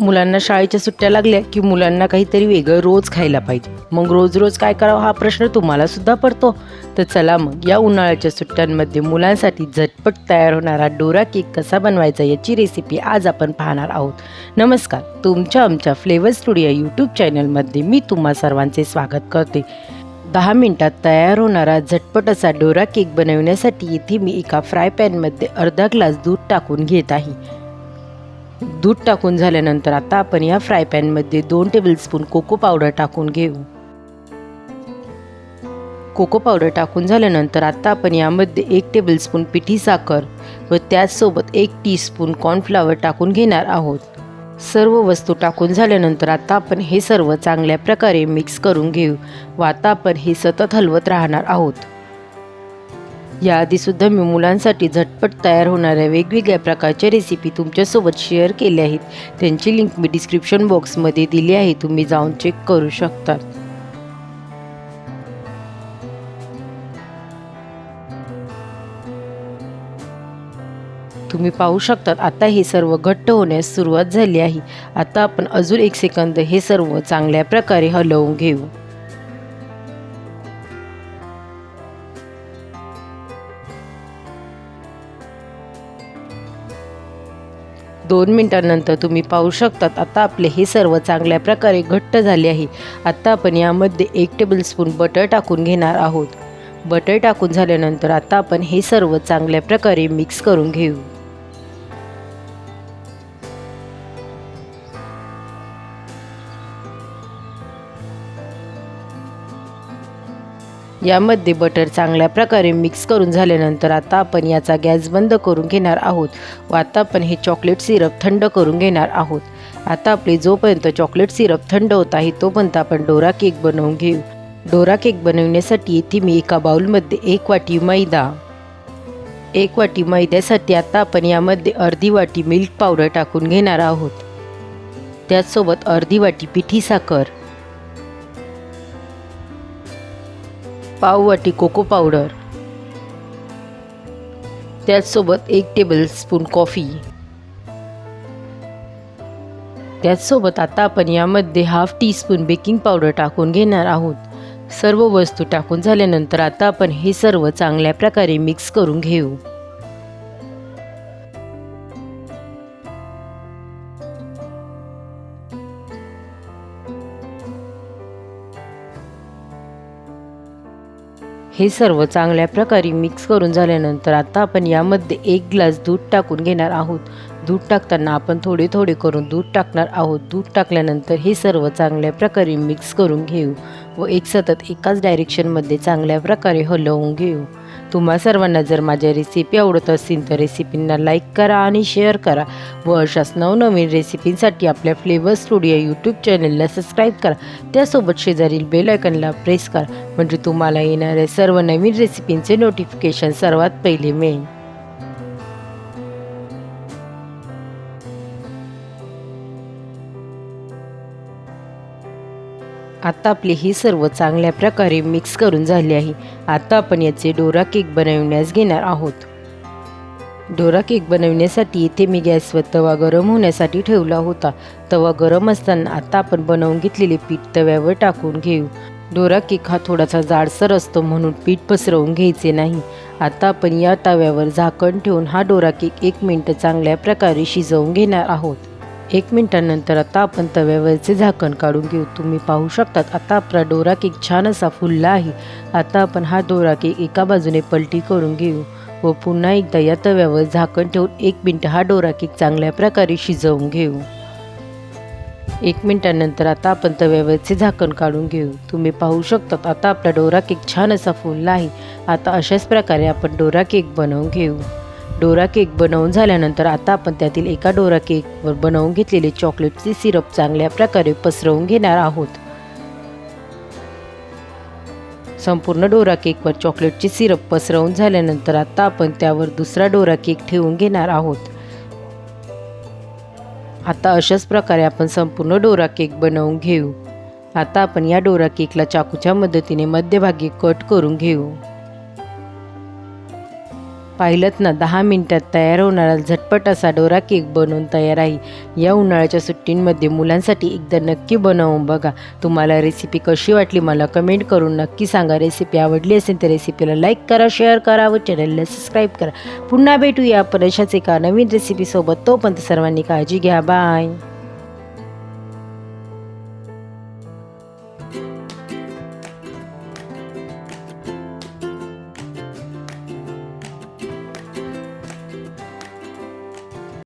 मुलांना शाळेच्या सुट्ट्या लागल्या की मुलांना काहीतरी वेगळं रोज खायला पाहिजे. मग रोज रोज काय करावं हा प्रश्न तुम्हाला सुद्धा पडतो. तर चला मग या उन्हाळ्याच्या सुट्ट्यांमध्ये मुलांसाठी झटपट तयार होणारा डोरा केक कसा बनवायचा याची रेसिपी आज आपण पाहणार आहोत. नमस्कार तुमच्या आमच्या फ्लेवर स्टुडिओ यूट्यूब चॅनलमध्ये मी तुम्हा सर्वांचे स्वागत करते. दहा मिनटात तयार होणारा झटपट असा डोरा केक बनवण्यासाठी इथे मी एका फ्राय पॅनमध्ये अर्धा ग्लास दूध टाकून घेत आहे. दूध टाकून झाल्यानंतर आता आपण या फ्राय पॅनमध्ये दोन टेबलस्पून कोको पावडर टाकून घेऊ. कोको पावडर टाकून झाल्यानंतर आता आपण यामध्ये एक टेबलस्पून पिठी साखर व त्याचसोबत एक टीस्पून कॉर्नफ्लावर टाकून घेणार आहोत. सर्व वस्तू टाकून झाल्यानंतर आता आपण हे सर्व चांगल्या प्रकारे मिक्स करून घेऊ व आता आपण हे सतत हलवत राहणार आहोत. याआधीसुद्धा मी मुलांसाठी झटपट तयार होणाऱ्या वेगवेगळ्या प्रकारच्या रेसिपी तुमच्यासोबत शेअर केल्या आहेत. त्यांची लिंक मी डिस्क्रिप्शन बॉक्समध्ये दिली आहे. तुम्ही जाऊन चेक करू शकता. तुम्ही पाहू शकतात आता हे सर्व घट्ट होण्यास सुरुवात झाली आहे. आता आपण अजून एक सेकंद हे सर्व चांगल्या प्रकारे हलवून घेऊ. दोन मिनिटांनंतर तुम्ही पाहू शकतात आता आपले हे सर्व चांगल्या प्रकारे घट्ट झाले आहे. आत्ता आपण यामध्ये एक टेबलस्पून बटर टाकून घेणार आहोत. बटर टाकून झाल्यानंतर आता आपण हे सर्व चांगल्या प्रकारे मिक्स करून घेऊ. यामध्ये बटर चांगल्या प्रकारे मिक्स करून झाल्यानंतर आता आपण याचा गॅस बंद करून घेणार आहोत व आता आपण हे चॉकलेट सिरप थंड करून घेणार आहोत. आता आपले जोपर्यंत चॉकलेट सिरप थंड होत आहे तोपर्यंत आपण डोरा केक बनवून घेऊ. डोरा केक बनवण्यासाठी येथे मी एका बाउलमध्ये एक वाटी मैदा. एक वाटी मैद्यासाठी आता आपण यामध्ये अर्धी वाटी मिल्क पावडर टाकून घेणार आहोत. त्याचसोबत अर्धी वाटी पिठी साखर. पाववाटी कोको पावडर. त्याचसोबत एक टेबल स्पून कॉफी त्याचसोबत आता आपण यामध्ये half teaspoon baking powder टाकून घेणार आहोत. सर्व वस्तू टाकून झाल्यानंतर आता आपण हे सर्व चांगल्या प्रकारे मिक्स करून घेऊ. हे सर्व चांगल्या प्रकारे मिक्स करून झाल्यानंतर आता आपण यामध्ये एक ग्लास दूध टाकून घेणार आहोत. दूध टाकताना आपण थोडे थोडे करून दूध टाकणार आहोत. दूध टाकल्यानंतर हे सर्व चांगल्या प्रकारे मिक्स करून घेऊ व एक सतत एकाच डायरेक्शनमध्ये चांगल्या प्रकारे हलवून घेऊ. तुम्हा सर्वांना जर माझ्या रेसिपी आवडत असतील तर रेसिपींना लाईक करा आणि शेअर करा. व अशाच नवनवीन रेसिपींसाठी आपल्या फ्लेवर स्टुडिओ यूट्यूब चॅनलला सबस्क्राईब करा. त्यासोबत शेजारील बेल आयकनला प्रेस करा. म्हणजे तुम्हाला येणाऱ्या सर्व नवीन रेसिपींचे नोटिफिकेशन सर्वात पहिले मिळेल. आता आपले ही सर्व चांगल्या प्रकारे मिक्स करून झाले आहे. आता आपण याचे डोरा केक बनवण्यास घेणार आहोत. डोरा केक बनवण्यासाठी इथे मी गॅसवर तवा गरम होण्यासाठी ठेवला होता. तवा गरम असताना आता आपण बनवून घेतलेले पीठ तव्यावर टाकून घेऊ. डोरा केक हा थोडासा जाडसर असतो म्हणून पीठ पसरवून घ्यायचे नाही. आता आपण या तव्यावर झाकण ठेवून हा डोरा केक एक मिनटं चांगल्या प्रकारे शिजवून घेणार आहोत. एक मिनटानंतर आता आपण तव्यावरचे झाकण काढून घेऊ. तुम्ही पाहू शकतात आता आपला डोरा केक छान असा फुलला आहे. आता आपण हा डोरा केक एका बाजूने पलटी करून घेऊ व पुन्हा एकदा या तव्यावर झाकण ठेवून एक मिनटं हा डोरा केक चांगल्या प्रकारे शिजवून घेऊ. एक मिनटानंतर आता आपण तव्यावरचे झाकण काढून घेऊ. तुम्ही पाहू शकतात आता आपला डोरा केक छान असा फुलला आहे. आता अशाच प्रकारे आपण डोरा केक बनवून घेऊ. डोरा केक बनवून झाल्यानंतर आता आपण त्यातील एका डोरा केकवर बनवून घेतलेले चॉकलेटचे सिरप चांगल्या प्रकारे पसरवून घेणार आहोत. संपूर्ण डोरा केकवर चॉकलेटचे सिरप पसरवून झाल्यानंतर आता आपण त्यावर दुसरा डोरा केक ठेवून घेणार आहोत. आता अशाच प्रकारे आपण संपूर्ण डोरा केक बनवून घेऊ. आता आपण या डोरा केकला चाकूच्या मदतीने मध्यभागी कट करून घेऊ. पाहिलंत ना दहा मिनटात तयार होणारा झटपट असा डोरा केक बनवून तयार आहे. या उन्हाळ्याच्या सुट्टींमध्ये मुलांसाठी एकदा नक्की बनवून बघा. तुम्हाला रेसिपी कशी वाटली मला कमेंट करून नक्की सांगा. रेसिपी आवडली असेल तर रेसिपीला लाईक करा शेअर करा व चॅनलला सबस्क्राईब करा. पुन्हा भेटू या अशाच एका नवीन रेसिपीसोबत तोपर्यंत सर्वांनी काळजी घ्या. बाय